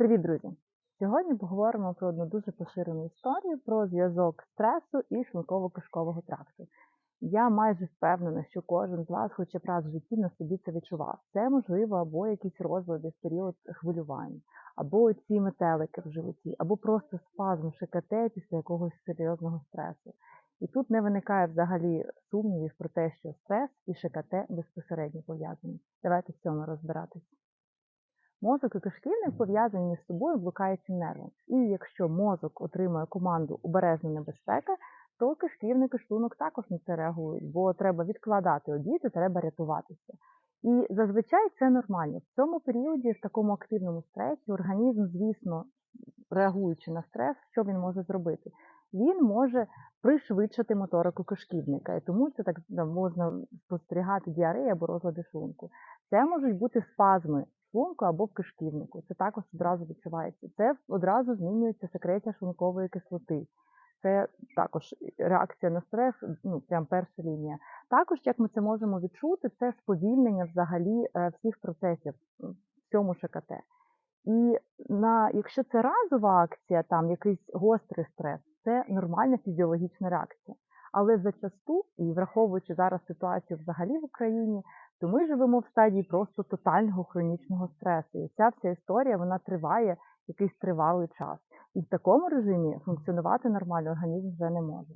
Привіт, друзі! Сьогодні поговоримо про одну дуже поширену історію про зв'язок стресу і шлунково-кишкового тракту. Я майже впевнена, що кожен з вас хоча б раз в житті на собі це відчував. Це можливо або якісь розлади в період хвилювання, або ці метелики в животі, або просто спазм ШКТ після якогось серйозного стресу. І тут не виникає взагалі сумнівів про те, що стрес і ШКТ безпосередньо пов'язані. Давайте в цьому розбиратись. Мозок і кишківник пов'язані між собою блукаючим нервом. І якщо мозок отримує команду обережна небезпека, то кишківник і шлунок також на це реагують, бо треба відкладати одіти, треба рятуватися. І зазвичай це нормально. В цьому періоді, в такому активному стресі, організм, звісно, реагуючи на стрес, що він може зробити? Він може пришвидшити моторику кишківника, і тому це так можна спостерігати діареї або розлади шлунку. Це можуть бути спазми шлунку або в кишківнику. Це також одразу відчувається. Це одразу змінюється секреція шлункової кислоти. Це також реакція на стрес, ну прям перша лінія. Також, як ми це можемо відчути, це сповільнення взагалі е, всіх процесів в цьому ШКТ. І на, якщо це разова акція, там якийсь гострий стрес, це нормальна фізіологічна реакція. Але зачасту, і враховуючи зараз ситуацію взагалі в Україні, то ми живемо в стадії просто тотального хронічного стресу. І ця вся історія вона триває якийсь тривалий час. І в такому режимі функціонувати нормально організм вже не може.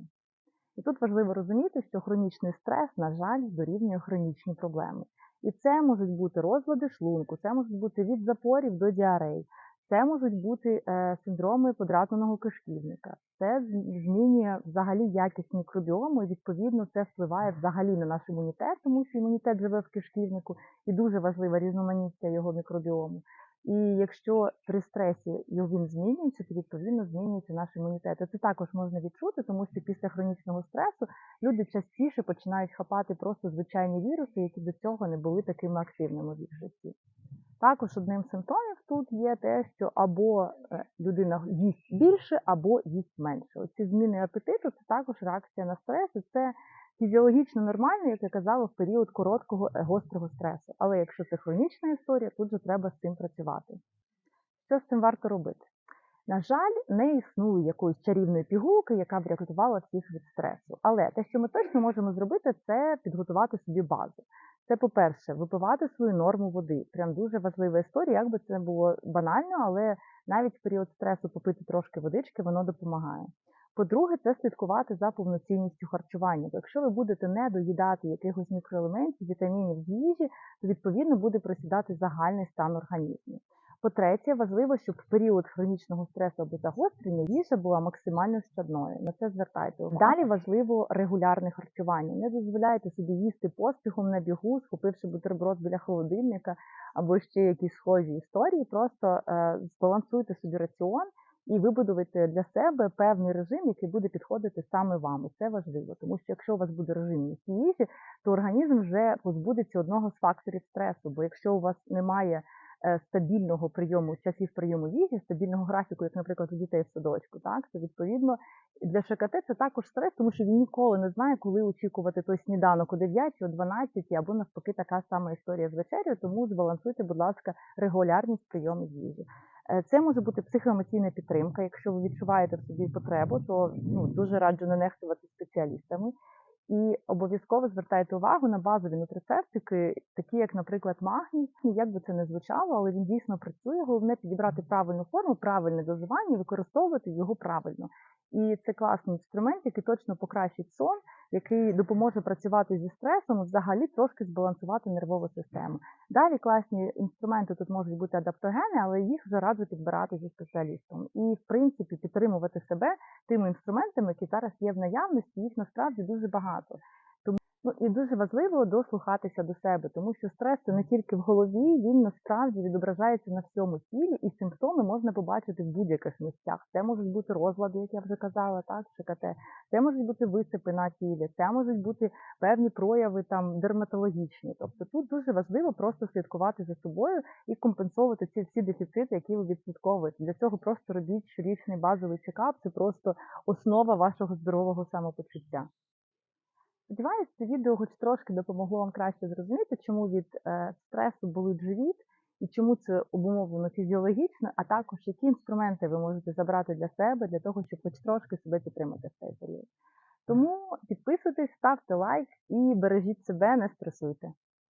І тут важливо розуміти, що хронічний стрес, на жаль, дорівнює хронічні проблеми. І це можуть бути розлади шлунку, це можуть бути від запорів до діарей, це можуть бути е, синдроми подразненого кишківника. Це змінює взагалі якість мікробіому, і відповідно це впливає взагалі на наш імунітет, тому що імунітет живе в кишківнику і дуже важлива різноманіття його мікробіому. І якщо при стресі він змінюється, то відповідно змінюється наш імунітет. Це також можна відчути, тому що після хронічного стресу люди частіше починають хапати просто звичайні віруси, які до цього не були такими активними в їх житті. Також одним з симптомів тут є те, що або е, людина їсть більше, або їсть менше. Оці зміни апетиту це також реакція на стрес, і це фізіологічно нормально, як я казала, в період короткого е, гострого стресу. Але якщо це хронічна історія, тут же треба з цим працювати. Що з цим варто робити? На жаль, не існує якоїсь чарівної пігулки, яка б врятувала всіх від стресу. Але те, що ми точно можемо зробити, це підготувати собі базу. Це, по-перше, випивати свою норму води. Прям дуже важлива історія, як би це було банально, але навіть в період стресу попити трошки водички, воно допомагає. По-друге, це слідкувати за повноцінністю харчування. Бо якщо ви будете не доїдати якихось мікроелементів, вітамінів з їжі, то відповідно буде просідати загальний стан організму. По-третє, важливо, щоб в період хронічного стресу або загострення їжа була максимально щадною. На це звертайте увагу. Далі важливо регулярне харчування. Не дозволяйте собі їсти поспіхом на бігу, схопивши бутерброд біля холодильника або ще якісь схожі історії. Просто е, збалансуйте собі раціон. І вибудувати для себе певний режим, який буде підходити саме вам. І це важливо, тому що якщо у вас буде режим їжі, то організм вже позбудеться одного з факторів стресу. Бо якщо у вас немає стабільного прийому часів прийому їжі, стабільного графіку, як, наприклад, у дітей в садочку, так то відповідно для ШКТ це також стрес, тому що він ніколи не знає, коли очікувати той сніданок о 9, о 12, або навпаки така сама історія з вечерю. Тому збалансуйте, будь ласка, регулярність прийому їжі. Е, це може бути психоемоційна підтримка. Якщо ви відчуваєте в собі потребу, то ну дуже раджу не нехтувати спеціалістами. І обов'язково звертайте увагу на базові нутрицептики, такі як, наприклад, магній. Як би це не звучало, але він дійсно працює. Головне підібрати правильну форму, правильне дозування, використовувати його правильно. І це класний інструмент, який точно покращить сон, який допоможе працювати зі стресом, взагалі трошки збалансувати нервову систему. Далі класні інструменти тут можуть бути адаптогени, але їх вже раджу підбирати зі спеціалістом. І, в принципі, підтримувати себе тими інструментами, які зараз є в наявності, їх насправді дуже багато. Ну і дуже важливо дослухатися до себе, тому що стрес це не тільки в голові, він насправді відображається на всьому тілі, і симптоми можна побачити в будь-яких місцях. Це можуть бути розлади, як я вже казала, так ШКТ, це можуть бути висипи на тілі, це можуть бути певні прояви там дерматологічні. Тобто тут дуже важливо просто слідкувати за собою і компенсовувати ці всі дефіцити, які ви відслідковуєте. Для цього просто робіть щорічний базовий чекап. Це просто основа вашого здорового самопочуття. Сподіваюсь, це відео хоч трошки допомогло вам краще зрозуміти, чому від е, стресу болить живіт і чому це обумовлено фізіологічно, а також які інструменти ви можете забрати для себе для того, щоб хоч трошки себе підтримати в цей період. Тому підписуйтесь, ставте лайк і бережіть себе, не стресуйте.